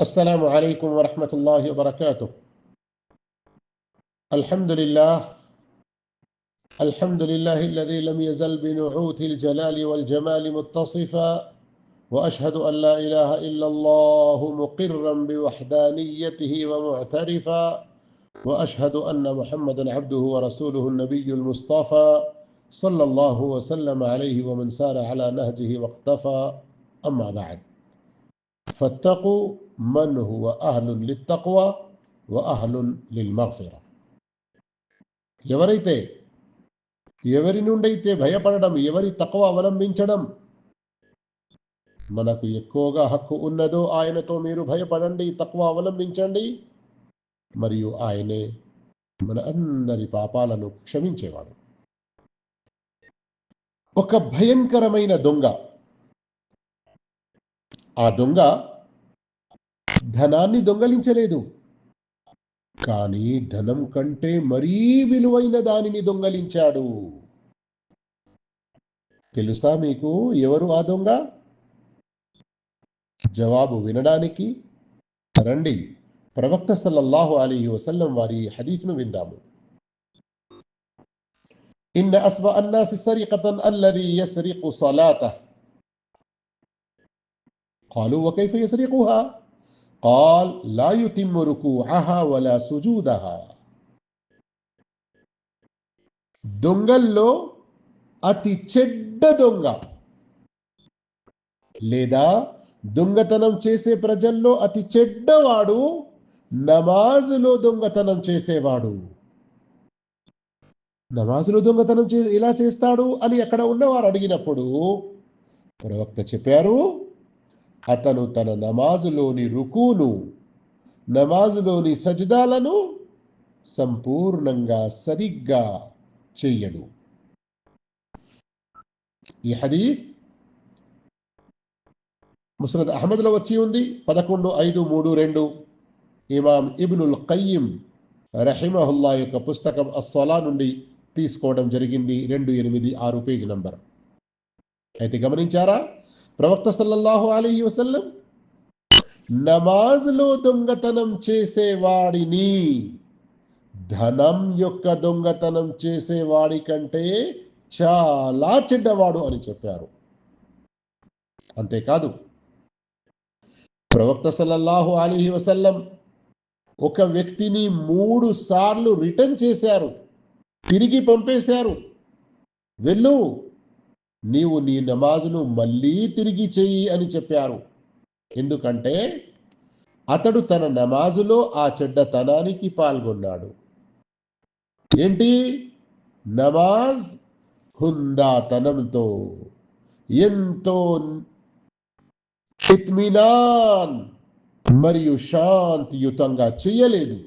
السلام عليكم ورحمة الله وبركاته. الحمد لله الحمد لله الذي لم يزل بنعوت الجلال والجمال متصفا وأشهد أن لا إله إلا الله مقرا بوحدانيته ومعترفا وأشهد أن محمدا عبده ورسوله النبي المصطفى صلى الله وسلم عليه ومن سار على نهجه واقتفى. أما بعد فاتقوا من هو اهل للتقوى واهل للمغفره ఎవరైతే ఎవరి నుండైతే భయపడడం ఎవరి తక్కువ అవలంబించడం మనకు ఎక్కువగా హక్కు ఉన్నదో ఆయనతో మీరు భయపడండి తక్కువ అవలంబించండి మరియు ఆయనే మన అందరి పాపాలను క్షమించేవాడు ఒక భయంకరమైన దొంగ ఆ దొంగ ధనాన్ని దొంగలించలేదు కానీ ధనం కంటే మరీ విలువైన దానిని దొంగలించాడు తెలుసా మీకు ఎవరు ఆ దొంగ జవాబు వినడానికి రండి ప్రవక్త సల్లల్లాహు అలీ వసల్లం వారి హదీఫ్ను విందాము إن أسوأ الناس سرقة الذي يسرق صلاته قالوا وكيف يسرقها قال لا يتم ركوعها ولا سجودها దొంగల్లో అతి చెడ్డ దొంగ లేదా దొంగతనం చేసే ప్రజల్లో అతి చెడ్డవాడు నమాజులో దొంగతనం చేసేవాడు నమాజులో దొంగతనం చే ఎలా చేస్తాడు అని అక్కడ ఉన్నవారు అడిగినప్పుడు ప్రవక్త చెప్పారు అతను తన నమాజులోని రుకును నమాజులోని సజదాలను సంపూర్ణంగా సరిగ్గా చెయ్యడు ఈ హదీఫ్ ముసరద్ అహ్మద్లో వచ్చి ఉంది. పదకొండు ఐదు మూడు రెండు. ఇమాం ఇబ్నుల్ కయ్యిం రహిమహుల్లా యొక్క పుస్తకం అస్సలా నుండి తీసుకోవడం జరిగింది. రెండు ఎనిమిది ఆరు పేజీ నంబర్. అయితే గమనించారా? ప్రవక్త సల్లల్లాహు అలీ వసల్లం నమాజ్లో దొంగతనం చేసేవాడిని. ధనం యొక్క దొంగతనం చేసేవాడి కంటే చాలా చెడ్డవాడు అని చెప్పారు. అంతేకాదు ప్రవక్త సల్లల్లాహు అలీ వసల్లం ఒక వ్యక్తిని మూడు సార్లు రిటర్న్ చేశారు తిరిగి పంపేశారు. వెళ్ళు నీవు నీ నమాజును మళ్ళీ తిరిగి చెయ్యి అని చెప్పారు. ఎందుకంటే అతడు తన నమాజులో ఆ చెడ్డతనానికి పాల్గొన్నాడు. ఏంటి? నమాజ్ హుందాతనంతో ఎంతో ఇత్మినాన్ మరియు శాంతియుతంగా చెయ్యలేదు.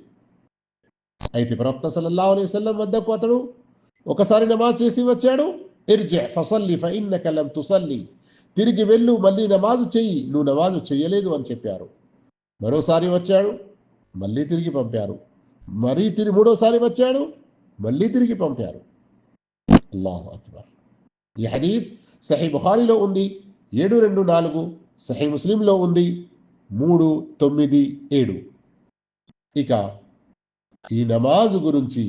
అయితే ప్రవక్త సల్లల్లాహు అలైవల్లం వద్దకు అతడు ఒకసారి నమాజ్ చేసి వచ్చాడు. ఇర్జి ఫసల్లి ఫఇన్నక లం తుసల్లి. తిరిగి వెళ్ళు మళ్ళీ నమాజు చెయ్యి. నువ్వు నమాజు చెయ్యలేదు అని చెప్పారు. మరోసారి వచ్చాడు మళ్ళీ తిరిగి పంపారు. మరీ తిరిగి మూడోసారి వచ్చాడు మళ్ళీ తిరిగి పంపారు. అల్లాహు అక్బర్. ఈ హదీఫ్ సహీ బుహారీలో ఉంది ఏడు రెండు నాలుగు సహీ ముస్లింలో ఉంది మూడు తొమ్మిది ఏడు. ఇక ఈ నమాజు గురించి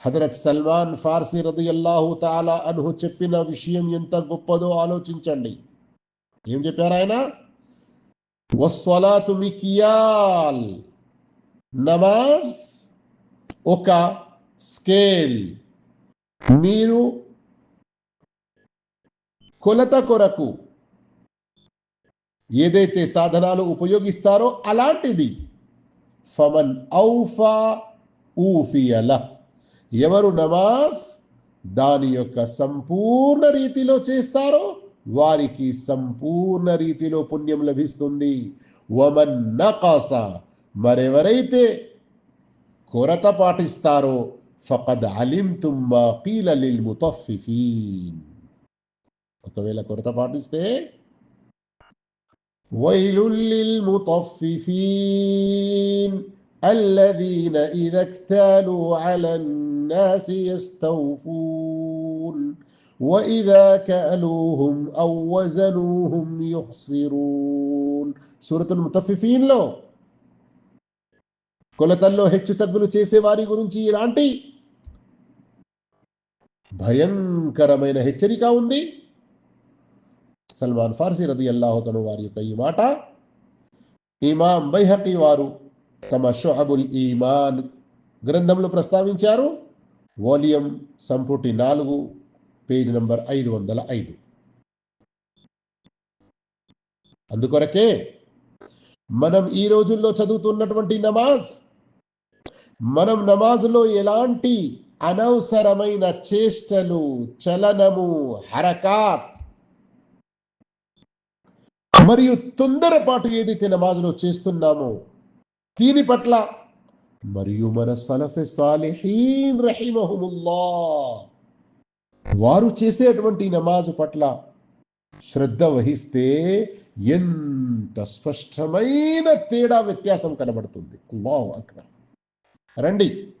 హజరత్ సల్మాన్ ఫార్సీ రదియల్లాహు తాలా అన్హు చెప్పిన విషయం ఎంత గొప్పదో ఆలోచించండి. ఏం చెప్పారు ఆయన? వస్వలాతు మికియాల్ నమాజ్ ఒక స్కేల్. మీరు కొలత కొరకు ఏదైతే సాధనాలు ఉపయోగిస్తారో అలాంటిది. ఫమన్ ఔఫా ఊఫియలా. ఎవరు నమాజ్ దాని యొక్క సంపూర్ణ రీతిలో చేస్తారో వారికి సంపూర్ణ రీతిలో పుణ్యం లభిస్తుంది వమన్ నకాస మరెవరైతే కొరత పాటిస్తారో ఫకద్ అలింతుమ్ మా కీల లిల్ ముతఫిఫీన్ ఒకవేళ కొరత పాటిస్తే ويل للمطففين الذين إذا اكتالوا على الناس يستوفون وإذا كألوهم أو وزنوهم يخسرون సూరత్ ముతఫిఫీన్లో కొలతల్లో హెచ్చు తగ్గులు చేసే వారి గురించి ఇలాంటి భయంకరమైన హెచ్చరిక ఉంది సల్మాన్ ఫార్సీ రది అల్లాహతను వారి యొక్క ఈ మాట ఇమాం బైహకి వారు తమ షుఅబుల్ ఈమాన్ గ్రంథంలో ప్రస్తావించారు వాల్యూమ్ సంపుటి నాలుగు పేజ్ నంబర్ ఐదు వందల ఐదు. అందుకొరకే మనం ఈ రోజుల్లో చదువుతున్నటువంటి నమాజ్ మనం నమాజ్లో ఎలాంటి అనవసరమైన చేష్టలు చలనము హరకాత్ మరియు తొందరపాటు ఏదైతే నమాజ్లో చేస్తున్నామో దీని పట్ల మరియు మన సలఫె సాలిహీన్ రహిమహుముల్లా వారు చేసేటువంటి నమాజు పట్ల శ్రద్ధ వహిస్తే ఎంత స్పష్టమైన తేడా వ్యత్యాసం కనబడుతుంది. అల్లాహు అక్బర్. రండి.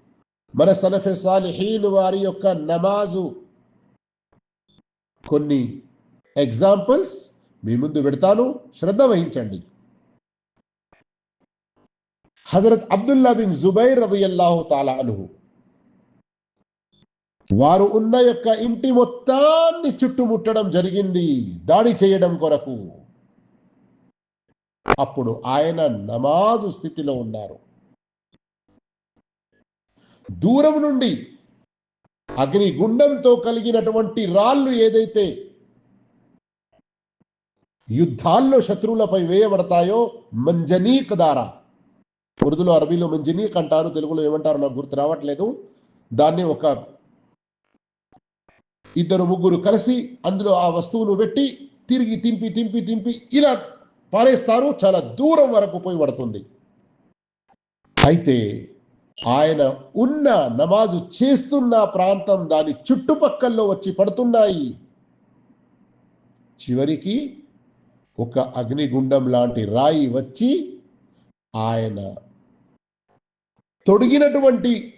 మన సలఫె సాలిహీన్ వారి యొక్క నమాజు కొన్ని ఎగ్జాంపుల్స్ మీ ముందు పెడతాను. శ్రద్ధ వహించండి. హజరత్ అబ్దుల్లా బిన్ జుబైర్ రజయల్లాహు తాలా అనుహు. వారు ఉన్న యొక్క ఇంటి మొత్తాన్ని చుట్టుముట్టడం జరిగింది. దాడి చేయడం కొరకు. అప్పుడు ఆయన నమాజు స్థితిలో ఉన్నారు. దూరం నుండి అగ్ని గుండంతో కలిగినటువంటి రాళ్ళు ఏదైతే యుద్ధాల్లో శత్రువులపై వేయబడతాయో మంజనీక్ దారా. ఉర్దూలో అరబీలో మంజినీక్ అంటారు తెలుగులో ఏమంటారు నాకు గుర్తు రావట్లేదు. దాన్ని ఒక ఇద్దరు ముగ్గురు కలిసి అందులో ఆ వస్తువును పెట్టి తిరిగి తింపి తింపి తింపి ఇలా పారేస్తారు. చాలా దూరం వరకు పోయి పడుతుంది. అయితే ఆయన ఉన్న నమాజు చేస్తున్న ప్రాంతం దాని చుట్టుపక్కల్లో వచ్చి పడుతున్నాయి. చివరికి ఒక అగ్నిగుండం లాంటి రాయి వచ్చి ఆయన తొడిగినటువంటి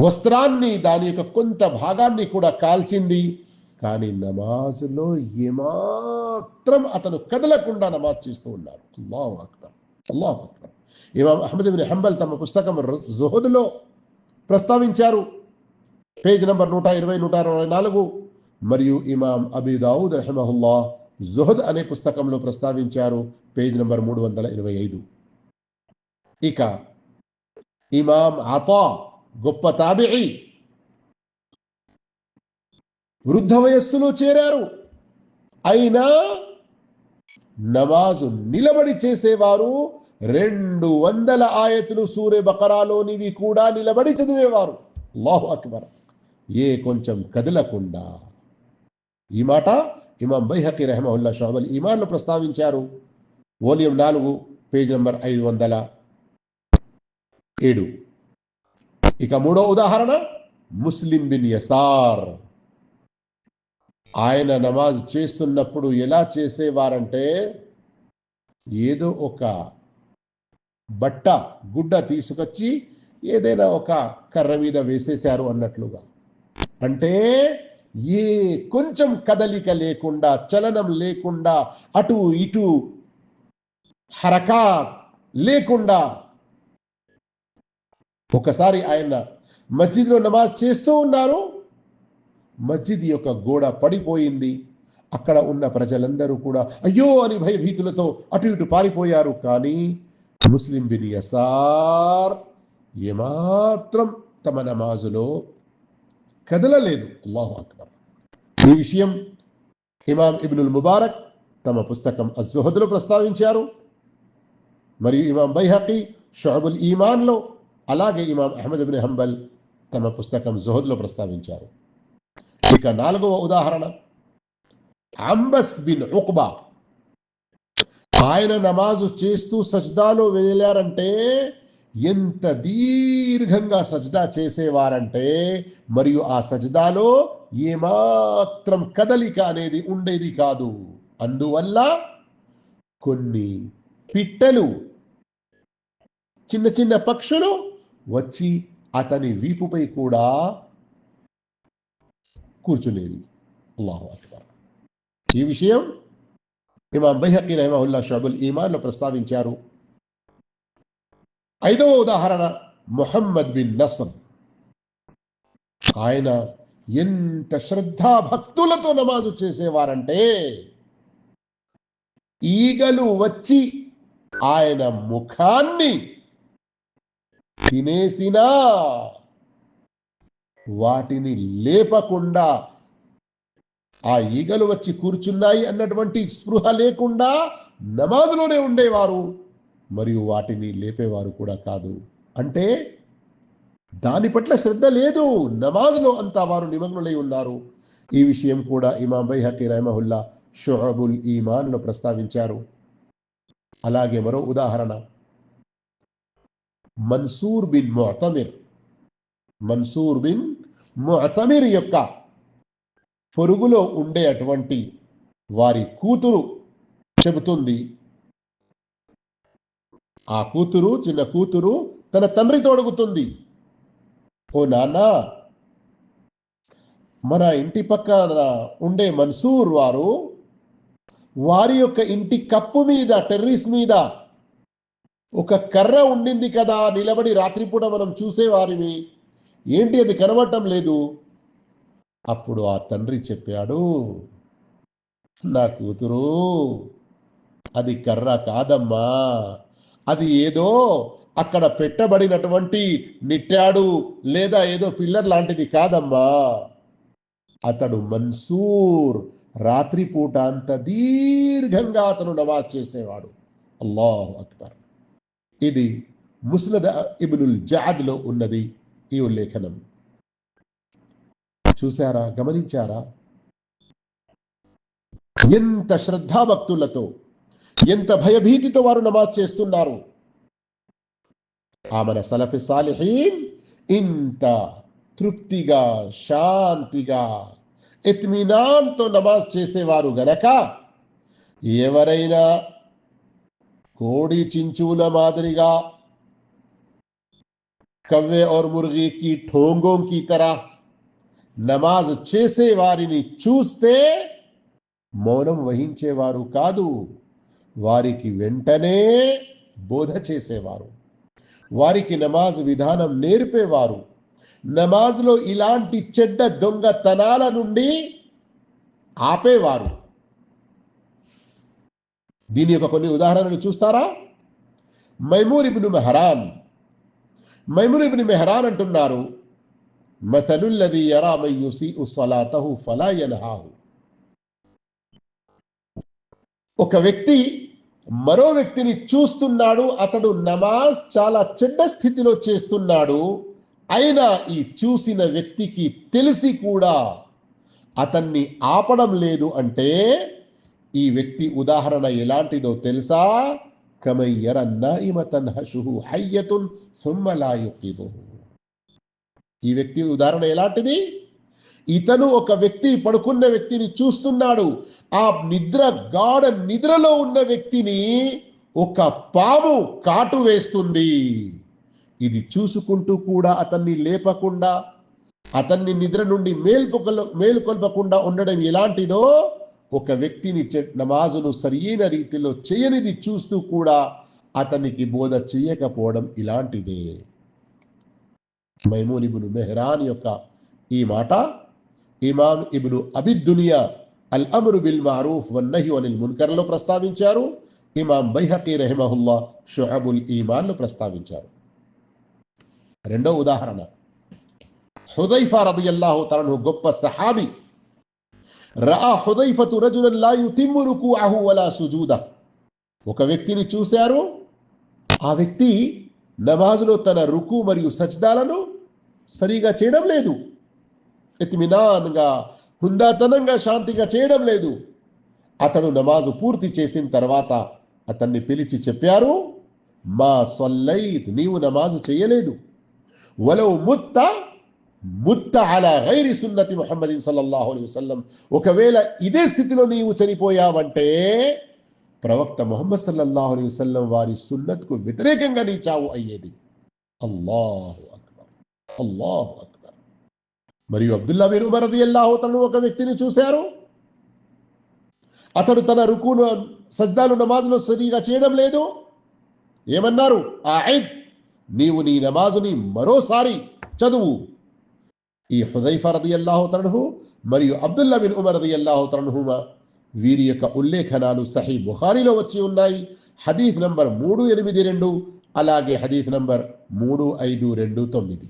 వస్త్రాన్ని దాని యొక్క కొంత భాగాన్ని కూడా కాల్చింది. కానీ నమాజ్లో ఏమాత్రం అతను కదలకుండా నమాజ్ చేస్తూ ఉన్నారు అల్లాహు అక్బర్. అల్లాహు అక్బర్. ఇమాం అహ్మద్ బిన్ హంబల్ తమ పుస్తకం జుహద్లో ప్రస్తావించారు. పేజ్ నంబర్ నూట ఇరవై నూట అరవై నాలుగు. మరియు ఇమాం అబీ దావుద్ రహమహుల్లా జుహద్ అనే పుస్తకంలో ప్రస్తావించారు. పేజ్ నంబర్ మూడు వందల ఇరవై ఐదు. ఇక ఇమాం అతా గొప్ప తాబిఈ వృద్ధ వయస్సులో చేరారు. అయినా నమాజు నిలబడి చేసేవారు రెండు వందల ఆయతులు సూర్య బకరాలోనివి కూడా నిలబడి చదివేవారు. అల్లాహు అక్బర్. ఏ కొంచెం కదలకుండా. ఈ మాట ఇమాం బైహకి రెహమహుల్లా షాబల్ ఈమాన్లో ప్రస్తావించారు. వాల్యూమ్ నాలుగు పేజ్ నంబర్ ఐదు వందల ఏడు. ఇక మూడో ఉదాహరణ ముస్లిం బిన్ యసార్. ఆయన నమాజ్ చేస్తున్నప్పుడు ఎలా చేసేవారంటే ఏదో ఒక బట్ట గుడ్డ తీసుకొచ్చి ఏదైనా ఒక కర్ర మీద వేసేశారు అన్నట్లుగా. అంటే ఏ కొంచెం కదలిక లేకుండా చలనం లేకుండా అటు ఇటు హరకా లేకుండా ఒకసారి ఆయన మస్జిద్లో నమాజ్ చేస్తూ ఉన్నారు. మస్జిద్ యొక్క గోడ పడిపోయింది. అక్కడ ఉన్న ప్రజలందరూ కూడా అయ్యో అని భయభీతులతో అటు ఇటు పారిపోయారు. కానీ ముస్లిం బిన్ యసార్ ఏమాత్రం తమ నమాజులో కదలలేదు. అల్లాహు అక్బర్. ఈ విషయం ఇమాం ఇబ్నుల్ ముబారక్ తమ పుస్తకం అజుహద్లో ప్రస్తావించారు. మరియు ఇమాం బైహకి షాబుల్ ఈమాన్లో అలాగే ఇమాం అహ్మద్ ఇబ్న్ హంబల్ తమ పుస్తకం జుహద్లో ప్రస్తావించారు. ఇక నాలుగవ ఉదాహరణ. అంబస్ బిన్ ఉక్బా ఆయన నమాజు చేస్తూ సజ్దాలో వెళ్ళారంటే ఎంత దీర్ఘంగా సజ్దా చేసేవారంటే మరియు ఆ సజ్దాలో ఏమాత్రం కదలిక అనేది ఉండేది కాదు. అందువల్ల కొన్ని పిట్టలు చిన్న చిన్న పక్షులు వచ్చి అతని వీపుపై కూడా కూర్చునేవి. అల్లాహు అక్బర్. ఈ విషయం ఇమాం బైహకి రహమహుల్లా షాబుల్ ఈమాన్లో ప్రస్తావించారు. ఐదవ ఉదాహరణ మొహమ్మద్ బిన్ నసర్. ఆయన ఎంత శ్రద్ధా భక్తులతో నమాజు చేసేవారంటే ఈగలు వచ్చి ఆయన ముఖాన్ని తినేసినా వాటిని లేపకుండా ఆ ఈగలు వచ్చి కూర్చున్నాయి అన్నటువంటి స్పృహ లేకుండా నమాజులోనే ఉండేవారు. మరియు వాటిని లేపేవారు కూడా కాదు. అంటే దాని పట్ల శ్రద్ధ లేదు. నమాజ్లో అంతా వారు నిమగ్నులై ఉన్నారు. ఈ విషయం కూడా ఇమాం బైహకి రహమహుల్లా షుహబుల్ ఈమాన్లో ప్రస్తావించారు. అలాగే మరో ఉదాహరణ. Mansur bin Mutamir Mansur bin Mutamir యొక్క పొరుగులో ఉండే అటువంటి వారి కూతురు చెబుతుంది. ఆ కూతురు చిన్న కూతురు తన తండ్రి తొడుగుతుంది ఓ నాన్న మన ఇంటి పక్కన ఉండే మన్సూర్ వారు వారి యొక్క ఇంటి కప్పు మీద టెర్రిస్ మీద ఒక కర్ర ఉండింది కదా నిలబడి రాత్రిపూట మనం చూసేవారిని. ఏంటి అది కనబడటం లేదు? అప్పుడు ఆ తండ్రి చెప్పాడు నా కూతురు అది కర్ర కాదమ్మా. అది ఏదో అక్కడ పెట్టబడినటువంటి నిట్టాడు లేదా ఏదో పిల్లర్ లాంటిది కాదమ్మా. అతడు మన్సూర్ రాత్రిపూట అంత దీర్ఘంగా అతను నమాజ్ చేసేవాడు. అల్లాహ్ అక్బర్. ఇది ముస్నద్ ఇబునుల్ జాద్లో ఉన్నది ఈ ఉల్లేఖనం చూసారా గమనించారా? ఎంత శ్రద్ధాభక్తులతో ఎంత భయభీతితో వారు నమాజ్ చేస్తున్నారు. ఆమెన సలఫి సాలిహీన్ ఇంత తృప్తిగా శాంతిగా ఎత్మినాన్తో నమాజ్ చేసేవారు గనక ఎవరైనా కోడి చించుల మాదిరిగా కవ్వే और मुर्गी की ठोंगों की तरह నమాజ్ చేసే వారిని చూస్తే మౌనం వహించేవారు కాదు వారికి వెంటనే బోధ చేసేవారు వారికి నమాజ్ విధానం నేర్పేవారు నమాజ్లో ఇలాంటి చెడ్డ దొంగతనాల నుండి ఆపేవారు దీని యొక్క కొన్ని ఉదాహరణలు చూస్తారా? మైమూర్ ఇబ్ను మెహరాన్. మైమూర్ ఇబ్ను మెహరాన్ అంటున్నారు మథలుల్లది యరా మన్ యుసీఉ సలాతహు ఫలా యన్హాహు. ఒక వ్యక్తి మరో వ్యక్తిని చూస్తున్నాడు అతడు నమాజ్ చాలా చెడ్డ స్థితిలో చేస్తున్నాడు అయినా ఈ చూసిన వ్యక్తికి తెలిసి కూడా అతన్ని ఆపడం లేదు అంటే ఈ వ్యక్తి ఉదాహరణ ఎలాంటిదో తెలుసా? కమయ్యర నాయిమతన్ హషుహు హయ్యతున్ సుమ్మ ఈ వ్యక్తి ఉదాహరణ ఎలాంటిది? ఇతను ఒక వ్యక్తి పడుకున్న వ్యక్తిని చూస్తున్నాడు. ఆ నిద్ర గాఢ నిద్రలో ఉన్న వ్యక్తిని ఒక పాము కాటు వేస్తుంది. ఇది చూసుకుంటూ కూడా అతన్ని లేపకుండా అతన్ని నిద్ర నుండి మేల్పొక మేలుకొల్పకుండా ఉండడం ఎలాంటిదో ఒక వ్యక్తిని నమాజును సరియైన రీతిలో చేయనిది చూస్తూ కూడా అతనికి బోధ చేయకపోవడం ఇలాంటిదే. మైమూన్ ఇబును మెహరాన్ యొక్క ఈ మాట ఇమాం ఇబును అబిద్దునియా అల్ అమరు బిల్ మారూఫ్ వన్నహి అనిల్ మున్కర్లో ప్రస్తావించారు. ఇమాం బైహకీ రెహమహుల్లా షుహబుల్ ఈమాన్లో ప్రస్తావించారు. రెండో ఉదాహరణ. హుదైఫా రబియల్లాహు తనను గొప్ప సహాబి రా హుదైఫతు రజులన్ తిమ్మురుకు అహు వలా సుజూద. ఒక వ్యక్తిని చూశారు ఆ వ్యక్తి నమాజులో తన రుకు మరియు సజ్దాలను సరిగా చేయడం లేదు. ఎత్మినాన్గా హుందాతనంగా శాంతిగా చేయడం లేదు. అతడు నమాజు పూర్తి చేసిన తర్వాత అతన్ని పిలిచి చెప్పారు మా సొల్లైత్ నీవు నమాజు చేయలేదు. వలవు ముత్త ముత్త అలా గైరి సున్నతి మొహమ్మదీన్ సల్లల్లాహు అలైహి వసల్లం. ఒకవేళ ఇదే స్థితిలో నీవు చనిపోయావంటే ప్రవక్త మొహమ్మద్ సల్లల్లాహు అలైహి వసల్లం వారి సున్నత్కు వ్యతిరేకంగా నీ చావు అయ్యేది. అల్లాహు అక్బర్. అల్లాహు అక్బర్. మరియు అబ్దుల్లా బిన్ ఉమర్ రదియల్లాహు తను ఒక వ్యక్తిని చూశారు. అతడు తన రుకును సజ్దాలు నమాజులో సరిగా చేయడం లేదు. ఏమన్నారు? ఆ నీవు నీ నమాజుని మరోసారి చదువు. ఈ హుదైఫ రదియల్లాహు తనహు మరియు అబ్దుల్లా బిన్ ఉమర్ రదియల్లాహు తనహుమా వీరి యొక్క ఉల్లేఖనాలు సహీ బుఖారిలో వచ్చి ఉన్నాయి. హదీఫ్ నంబర్ మూడు ఎనిమిది రెండు అలాగే హదీఫ్ నంబర్ మూడు ఐదు రెండు తొమ్మిది.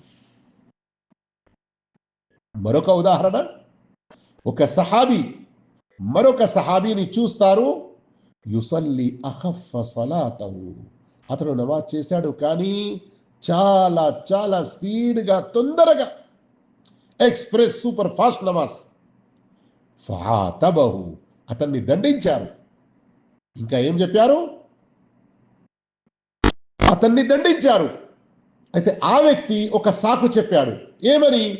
మరొక ఉదాహరణ ఒక సహాబీ మరొక సహాబీని చూస్తారు. యుసల్లి అహఫ సలాతవు అతను నమాజ్ చేశాడు కానీ చాలా చాలా స్పీడ్గా తొందరగా ఎక్స్ప్రెస్ సూపర్ ఫాస్ట్ నమాజ్ ఫాతబహు. అతన్ని దండించారు. ఇంకా ఏం చెప్పారు? అతన్ని దండించారు. అయితే ఆ వ్యక్తి ఒక సాకు చెప్పాడు. ఏమని?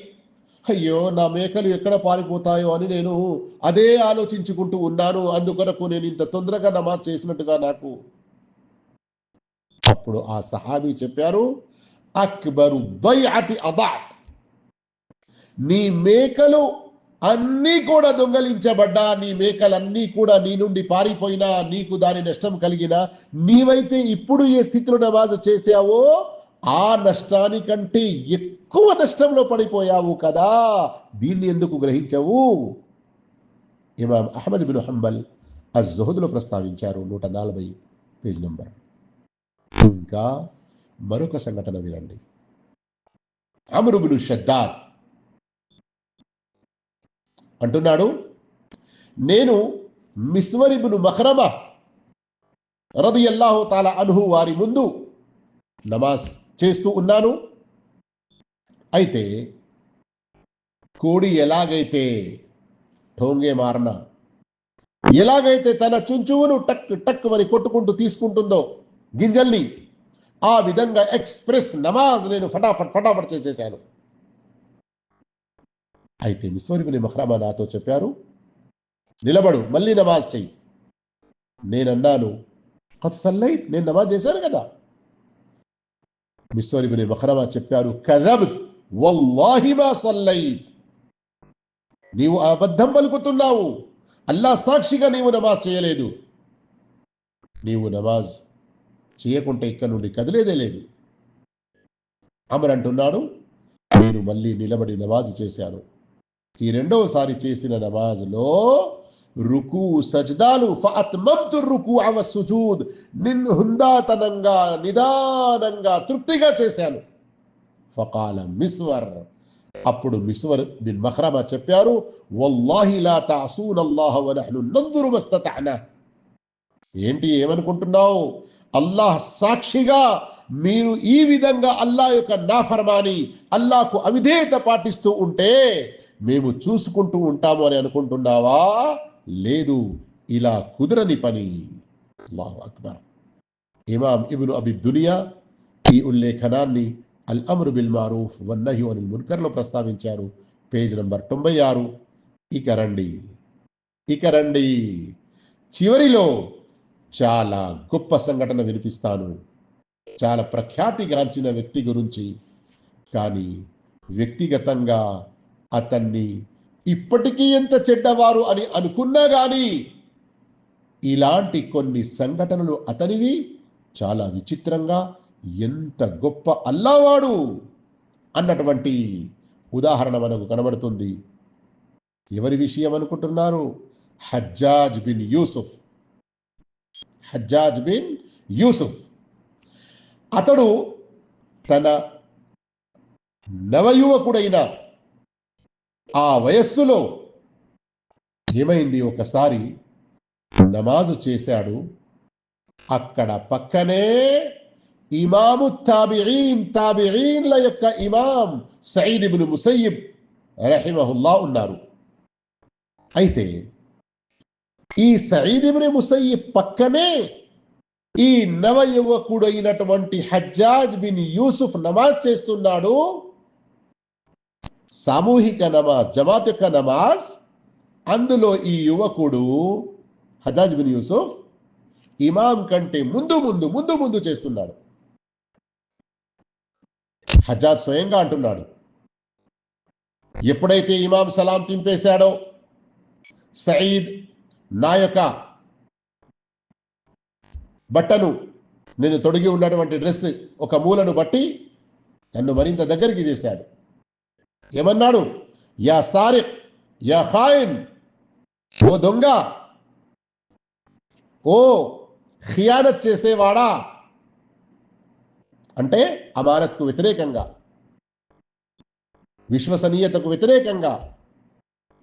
అయ్యో నా మేకలు ఎక్కడ పారిపోతాయో అని నేను అదే ఆలోచించుకుంటూ ఉన్నాను. అందుకొరకు నేను ఇంత తొందరగా నమాజ్ చేసినట్టుగా నాకు. అప్పుడు ఆ సహాబీ చెప్పారు అక్బరు దైఅతి అదాత్. నీ మేకలు అన్నీ కూడా దొంగలించబడ్డా నీ మేకలన్నీ కూడా నీ నుండి పారిపోయినా నీకు దాని నష్టం కలిగినా నీవైతే ఇప్పుడు ఏ స్థితిలో నమాజ్ చేసావో ఆ నష్టానికంటే ఎక్కువ నష్టంలో పడిపోయావు కదా. దీన్ని ఎందుకు గ్రహించవు? ఇమాం అహ్మద్ బిన్ హంబల్ అజ్ ప్రస్తావించారు నూట నలభై పేజ్ నంబర్. ఇంకా మరొక సంఘటన వినండి. అమరుబులు షద్దాద్ అంటున్నాడు. నేను మిస్వరిబును మహ్రమ రదియల్లాహు తాల అనుహు వారి ముందు నమాజ్ చేస్తూ ఉన్నాను. అయితే కోడి ఎలాగైతే ఠోంగే మారన ఎలాగైతే తన చుంచువును టక్ టక్ అని కొట్టుకుంటూ తీసుకుంటుందో గింజల్ని ఆ విధంగా ఎక్స్ప్రెస్ నమాజ్ నేను ఫటాఫట్ ఫటాఫట్ చేసేసాను. అయితే మిస్వరిబుని మహ్రమా నాతో చెప్పారు నిలబడు మళ్ళీ నమాజ్ చెయ్యి. నేనన్నాను కొత్త సల్లైట్ నేను నమాజ్ చేశాను కదా. మిస్వరిబుని మహ్రమా చెప్పారు కదబ్ వల్లాహి సల్లైట్ నీవు అబద్ధం పలుకుతున్నావు. అల్లా సాక్షిగా నీవు నమాజ్ చేయలేదు. నీవు నమాజ్ చేయకుంటే ఇక్కడ నుండి కదిలేదే లేదు. అమర్ అంటున్నాడు నేను మళ్ళీ నిలబడి నమాజ్ చేశాను. ఈ రెండవసారి చేసిన నమాజ్లో రుకు సజ్దాలు ఫఅత్మమ్తు రుకు అవ సుజూద్ నిన్ను హుందాతనంగా నిదానంగా తృప్తిగా చేశాను. ఫకాల మిస్వర్. అప్పుడు మిస్వర్ బిన్ మహ్రమ చెప్పారు ఏంటి ఏమనుకుంటున్నావు? అల్లాహ్ సాక్షిగా మీరు ఈ విధంగా అల్లా యొక్క నాఫర్మాని అల్లాకు అవిధేయత పాటిస్తూ ఉంటే మేము చూసుకుంటూ ఉంటాము అని అనుకుంటున్నావా? లేదు. ఇలా కుదరని పని. అల్లాహు అక్బర్. ఇమాం ఇబును అబి దునియా ఈ ఉల్లేఖనాన్ని అల్ అమరు బిల్ మారూఫ్ వన్నహి అని మున్కర్లో ప్రస్తావించారు. పేజ్ నంబర్ తొంభై ఆరు. ఇక రండి. ఇక రండి. చివరిలో చాలా గొప్ప సంఘటన వినిపిస్తాను. చాలా ప్రఖ్యాతిగాంచిన వ్యక్తి గురించి. కానీ వ్యక్తిగతంగా అతన్ని ఇప్పటికీ ఎంత చెడ్డవారు అని అనుకున్నా కానీ ఇలాంటి కొన్ని సంఘటనలు అతనివి చాలా విచిత్రంగా ఎంత గొప్ప అల్లావాడు అన్నటువంటి ఉదాహరణ మనకు కనబడుతుంది. ఎవరి విషయం అనుకుంటున్నారు? Hajjaj bin Yusuf. Hajjaj bin Yusuf. అతడు తన నవయువకుడైన ఆ వయస్సులో ఏమైంది? ఒకసారి నమాజు చేశాడు. అక్కడ పక్కనే ఇమాము తాబిఈన్ తాబిఈన్ల యొక్క ఇమాం సయీద్ ఇబ్ను ముసయ్యిబ్ రహిమహుల్లా ఉన్నారు. అయితే ఈ సయీద్ ఇబ్ను ముసయ్యిబ్ పక్కనే ఈ నవ యువకుడైనటువంటి హజ్జాజ్ బిన్ యూసుఫ్ నమాజ్ చేస్తున్నాడు. సామూహిక నమాజ్ జమాత్ యొక్క నమాజ్. అందులో ఈ యువకుడు హజాజ్ బిన్ యూసుఫ్ ఇమాం కంటే ముందు ముందు ముందు ముందు చేస్తున్నాడు. హజాజ్ స్వయంగా అంటున్నాడు ఎప్పుడైతే ఇమాం సలాం తింపేశాడో సయీద్ నా యొక్క బట్టను నేను తొడిగి ఉన్నటువంటి డ్రెస్ ఒక మూలను బట్టి నన్ను మరింత దగ్గరికి చేశాడు. ఏమన్నాడు? యా సారి యా ఖాయిన్ ఓ దొంగ. ఓ ఖియానత్ చేసేవాడా? అంటే అమానత్కు వ్యతిరేకంగా. విశ్వసనీయతకు వ్యతిరేకంగా.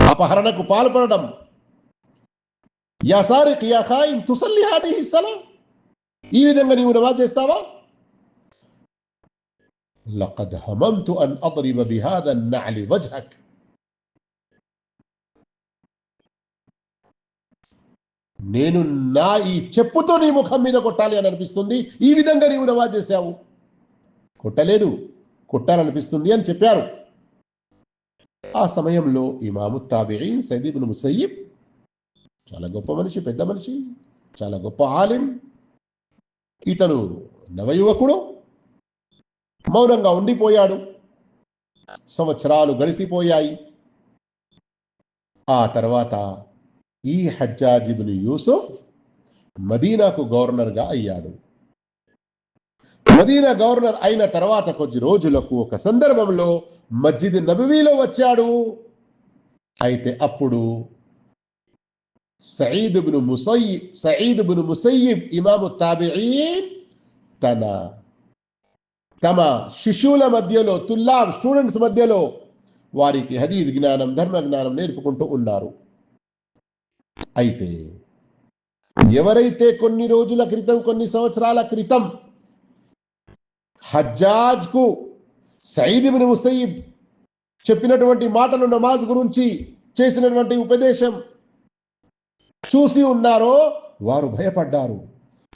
అపహరణకు పాల్పడడం. యా సారిక్ యా ఖాయిన్ తుసల్లి హాది ఈ విధంగా నీవు నమాజ్ చేస్తావా? لقد هممت أن أضرب بهذا النعل وجهك నేను నా ఈ చెప్పుతో నీ ముఖం మీద కొట్టాలి అని అనిపిస్తుంది ఈ విధంగా నీవు నమాజ్ చేశావు కొట్టలేదు కొట్టాలనిపిస్తుంది అని చెప్పారు ఆ సమయంలో ఇమాము తాబిఈన్ సైదీబుల్ ముసయ్యిబ్ చాలా గొప్ప మనిషి పెద్ద మనిషి చాలా గొప్ప ఆలిం ఇతను నవయువకుడు మౌనంగా ఉండిపోయాడు. సంవత్సరాలు గడిసిపోయాయి ఆ తర్వాత ఈ హజ్జాజిబుని యూసుఫ్ మదీనాకు గవర్నర్గా అయ్యాడు. మదీనా గవర్నర్ అయిన తర్వాత కొద్ది రోజులకు ఒక సందర్భంలో మస్జిద్ నబవీలో వచ్చాడు. అయితే అప్పుడు సయీద్ బిన్ ముసయ్ సయీద్ బిన్ ముసయ్యిబ్ ఇమాము తాబిఈన్ తన తమ శిష్యుల మధ్యలో తుల్లాం స్టూడెంట్స్ మధ్యలో వారికి హదీద్ జ్ఞానం ధర్మ జ్ఞానం నేర్పుకుంటూ ఉన్నారు. అయితే ఎవరైతే కొన్ని రోజుల క్రితం కొన్ని సంవత్సరాల క్రితం హజ్జాజ్కు సయీద్ ఇబ్న్ చెప్పినటువంటి మాటలు నమాజ్ గురించి చేసినటువంటి ఉపదేశం చూసి ఉన్నారో వారు భయపడ్డారు.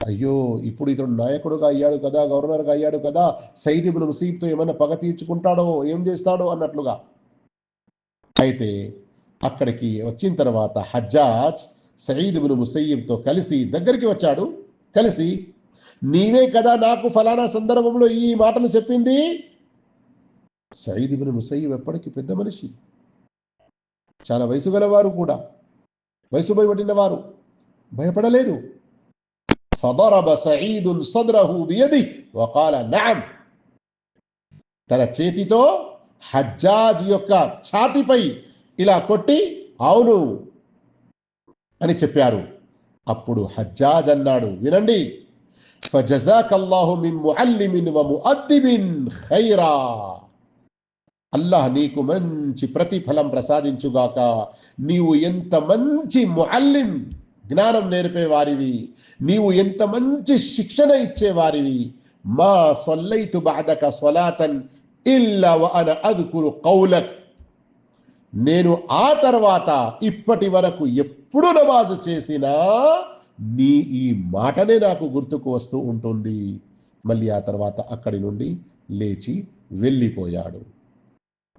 అయ్యో ఇప్పుడు ఇతడు నాయకుడుగా అయ్యాడు కదా గవర్నర్గా అయ్యాడు కదా సయీద్ ముసీబ్తో ఏమైనా పగ తీర్చుకుంటాడో ఏం చేస్తాడో అన్నట్లుగా. అయితే అక్కడికి వచ్చిన తర్వాత హజ్జాజ్ సయీద్ ఇబ్న్ కలిసి దగ్గరికి వచ్చాడు. కలిసి నీవే కదా నాకు ఫలానా సందర్భంలో ఈ మాటలు చెప్పింది? సయీద్ ఇబ్న్ ఎప్పటికీ పెద్ద మనిషి. చాలా వయసు గలవారు కూడా. వయసు భయపడిన వారు. భయపడలేదు. فضرب سعيد సద్రహు బియది وقال نعم. తన చేతితో హజ్జాజ్ యొక్క ఛాతిపై ఇలా కొట్టి అవును అని చెప్పారు. అప్పుడు హజ్జాజ్ అన్నాడు వినండి. అల్లాహ్ నీకు మంచి ప్రతిఫలం ప్రసాదించుగాక నీవు ఎంత మంచి ముఅల్లిం జ్ఞానం నేర్పే వారివి నీవు ఎంత మంచి శిక్షణ ఇచ్చేవారివి. మా సొల్లైతు బాధక సొలాతన్ ఇల్ల అన అదుకురు కౌలక్. నేను ఆ తర్వాత ఇప్పటి వరకు ఎప్పుడు నమాజు చేసినా నీ ఈ మాటనే నాకు గుర్తుకు వస్తూ ఉంటుంది. మళ్ళీ ఆ తర్వాత అక్కడి నుండి లేచి వెళ్ళిపోయాడు.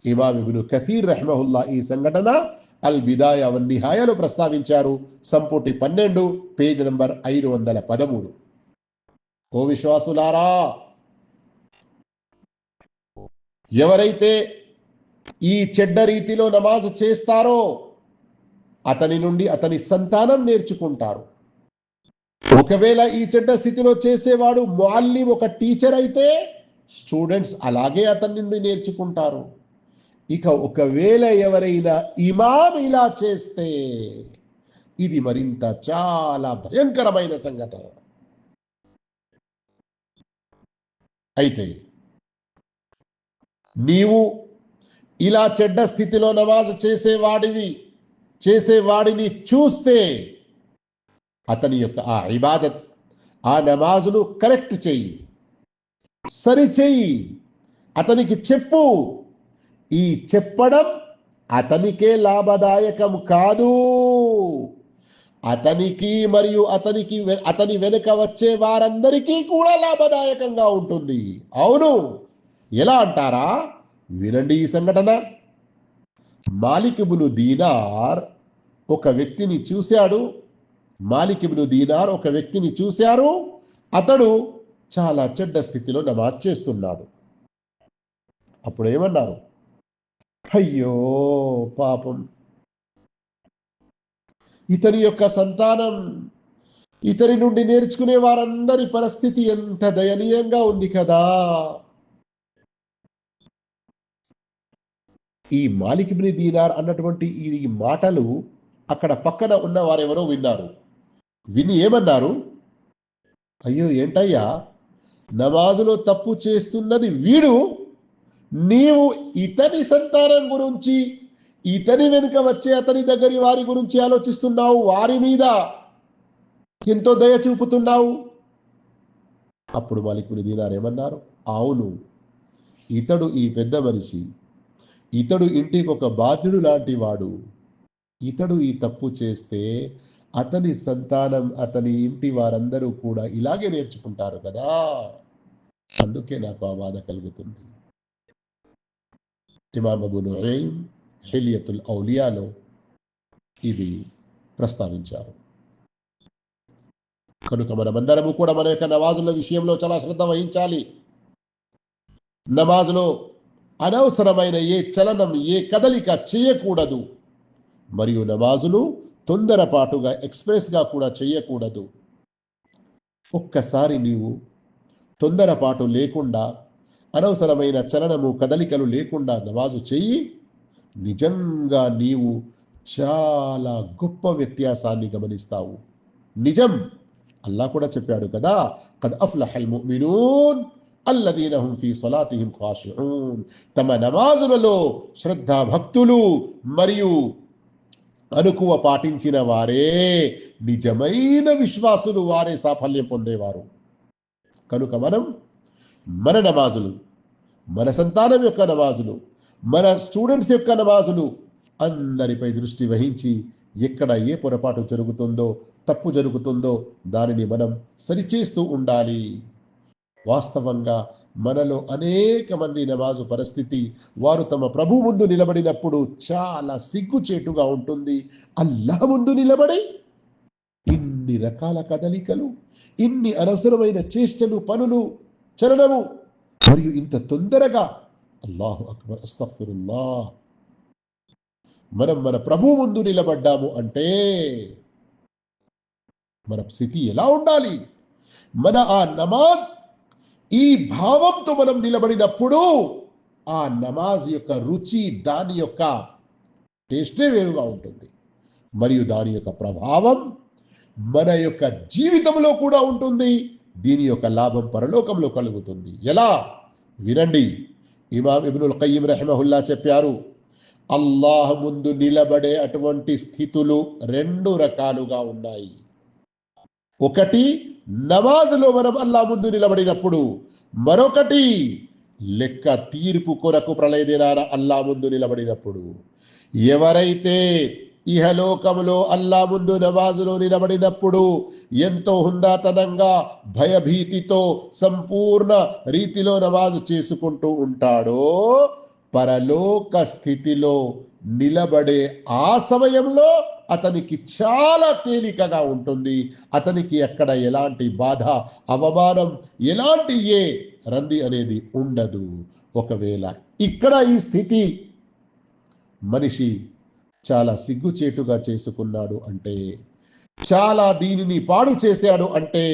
ఇమాం ఇబ్ను కథీర్ రెహమహుల్లా ఈ సంఘటన అల్ విదాయ అవన్ నిహాయలో ప్రస్తావించారు. సంపుటి పన్నెండు పేజ్ నంబర్ ఐదు వందల పదమూడు. ఓ విశ్వాసులారా! ఎవరైతే ఈ చెడ్డ రీతిలో నమాజ్ చేస్తారో అతని నుండి అతని సంతానం నేర్చుకుంటారు. ఒకవేళ ఈ చెడ్డ స్థితిలో చేసేవాడు మాల్ని ఒక టీచర్ అయితే స్టూడెంట్స్ అలాగే అతని నుండి నేర్చుకుంటారు. ఇక ఒకవేళ ఎవరైనా ఇమాం ఇలా చేస్తే ఇది మరింత చాలా భయంకరమైన సంఘటన. అయితే నీవు ఇలా చెడ్డ స్థితిలో నమాజ్ చేసేవాడివి చేసేవాడిని చూస్తే అతని యొక్క ఆ ఇబాదత్ ఆ నమాజును కరెక్ట్ చెయ్యి. సరి చెయ్యి. అతనికి చెప్పు. ఈ చెప్పడం అతనికే లాభదాయకం కాదు. అతనికి మరియు అతనికి వె- అతని వెనుక వచ్చే వారందరికీ కూడా లాభదాయకంగా ఉంటుంది. అవును. ఎలా అంటారా? వినండి ఈ సంఘటన. మాలికిబును దీనార్ ఒక వ్యక్తిని చూశాడు. మాలికిబును దీనార్ ఒక వ్యక్తిని చూశారు. అతడు చాలా చెడ్డ స్థితిలో నమాజ్ చేస్తున్నాడు. అప్పుడు ఏమన్నారు? అయ్యో పాపం. ఇతని యొక్క సంతానం ఇతని నుండి నేర్చుకునే వారందరి పరిస్థితి ఎంత దయనీయంగా ఉంది కదా. ఈ మాలిక్ దీనార్ అన్నటువంటి ఈ మాటలు అక్కడ పక్కన ఉన్న వారెవరో విన్నారు. విని ఏమన్నారు? అయ్యో ఏంటయ్యా? నమాజులో తప్పు చేస్తున్నది వీడు నీవు ఇతని సంతానం గురించి ఇతని వెనుక వచ్చే అతని దగ్గరి వారి గురించి ఆలోచిస్తున్నావు వారి మీద ఎంతో దయ చూపుతున్నావు. అప్పుడు మాలికుని దీనారు ఏమన్నారు? అవును ఇతడు ఈ పెద్ద మనిషి ఇతడు ఇంటికి ఒక బాధ్యుడు లాంటి వాడు. ఇతడు ఈ తప్పు చేస్తే అతని సంతానం అతని ఇంటి వారందరూ కూడా ఇలాగే నేర్చుకుంటారు కదా. అందుకే నాకు ఆ బాధ కలుగుతుంది. ఇమామ్ అబు నుహైమ్ హిలియతుల్ ఔలియాలో ఇది ప్రస్తావించారు. కనుక మనమందరము కూడా మన యొక్క నమాజుల విషయంలో చాలా శ్రద్ధ వహించాలి. నమాజులో అనవసరమైన ఏ చలనం ఏ కదలిక చేయకూడదు. మరియు నమాజును తొందరపాటుగా ఎక్స్ప్రెస్గా కూడా చేయకూడదు. ఒక్కసారి నీవు తొందరపాటు లేకుండా అనవసరమైన చలనము కదలికలు లేకుండా నమాజు చెయ్యి నిజంగా నీవు చాలా గొప్ప వ్యత్యాసాన్ని గమనిస్తావు. నిజం. అల్లా కూడా చెప్పాడు కదా కద్ అఫ్లహల్ ముమినూన్ అల్లదీన ఫీ సలాతిహిం ఖాషిఊన్. తమ నమాజులలో శ్రద్ధ భక్తులు మరియు అనుకువ పాటించిన వారే నిజమైన విశ్వాసులు వారే సాఫల్యం పొందేవారు. కనుక మనం మన నమాజులు మన సంతానం యొక్క నమాజులు మన స్టూడెంట్స్ యొక్క నమాజులు అందరిపై దృష్టి వహించి ఎక్కడ ఏ పొరపాటు జరుగుతుందో తప్పు జరుగుతుందో దానిని మనం సరిచేస్తూ ఉండాలి. వాస్తవంగా మనలో అనేక మంది నమాజు పరిస్థితి వారు తమ ప్రభు ముందు నిలబడినప్పుడు చాలా సిగ్గుచేటుగా ఉంటుంది. అల్లా ముందు నిలబడి ఇన్ని రకాల కదలికలు ఇన్ని అనవసరమైన చేష్టలు పనులు చలనము మరియు ఇంత తొందరగా అల్లాహు అక్బర్ అస్తఫిరుల్లా మనం మన ప్రభు ముందు నిలబడ్డాము అంటే మన స్థితి ఎలా ఉండాలి? మన ఆ నమాజ్ ఈ భావంతో మనం నిలబడినప్పుడు ఆ నమాజ్ యొక్క రుచి దాని యొక్క టేస్టే వేరుగా ఉంటుంది. మరియు దాని యొక్క ప్రభావం మన యొక్క జీవితంలో కూడా ఉంటుంది. దీని యొక్క లాభం పరలోకంలో కలుగుతుంది. ఎలా? వినండి. ఇమాం ఇబ్నుల్ ఖయ్యం రెహమహుల్లా చెప్పారు అల్లాహ్ ముందు నిలబడే అటువంటి స్థితులు రెండు రకాలుగా ఉన్నాయి. ఒకటి నమాజ్లో మనం అల్లా ముందు నిలబడినప్పుడు. మరొకటి లెక్క తీర్పు కొరకు ప్రళయదినాన అల్లా ముందు నిలబడినప్పుడు. ఎవరైతే ఇహలోకములో అల్లా ముందు నమాజులో నిలబడినప్పుడు ఎంతో హుందాతనంగా భయభీతితో సంపూర్ణ రీతిలో నమాజు చేసుకుంటూ ఉంటాడో పరలోక స్థితిలో నిలబడే ఆ సమయంలో అతనికి చాలా తేలికగా ఉంటుంది. అతనికి ఎక్కడ ఎలాంటి బాధ అవమానం ఎలాంటి ఏ రంది అనేది ఉండదు. ఒకవేళ ఇక్కడ ఈ స్థితి మనిషి చాలా సిగ్గుచేటుగా చేసుకున్నాడు అంటే చాలా దీనిని పాడు చేశాడు అంటే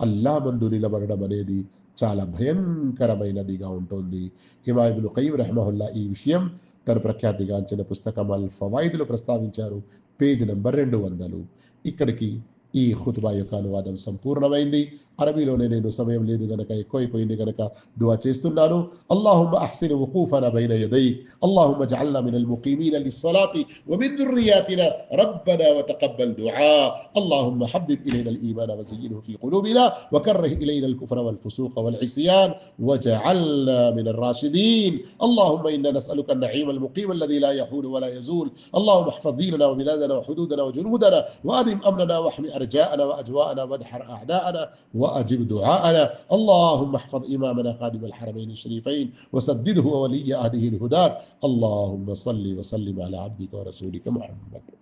అల్లా మందు నిలబడడం అనేది చాలా భయంకరమైనదిగా ఉంటుంది. హిమాయిబుల్ ఖయీం రహమహుల్లా ఈ విషయం తన ప్రఖ్యాతిగాంచిన పుస్తకం అల్ ఫవాయిదులో ప్రస్తావించారు పేజ్ నెంబర్ రెండు వందలు. ఇక్కడికి ఈ ఖుతుబా యొక్క అనువాదం సంపూర్ణమైంది. అరబీలోనే నేను సమయం లేదు గనక ఎక్కువైపోయింది గనక దువా చేస్తున్నాను అల్లాహుమ్మ అహ్సిన్ వకూఫన బైన యదైక్ అల్లాహుమ్మ జఅల్నా మినల్ ముకీమీన లిస్సలాతి ومن ذرياتنا ربنا وتقبل دعاء اللهم حبب إلينا الإيمان وزينه في قلوبنا وكره إلينا الكفر والفسوق والعصيان وجعلنا من الراشدين اللهم إنا نسألك النعيم المقيم الذي لا يحول ولا يزول اللهم احفظ ديننا وبلادنا وحدودنا وجنودنا وأدم أمننا واحمي أرجاءنا وأجواءنا وادحر أعداءنا وأجب دعاءنا. اللهم احفظ إمامنا خادم الحرمين الشريفين وسدده وولي أهله الهداة اللهم صل وسلم على عبدك ورسولك محمد.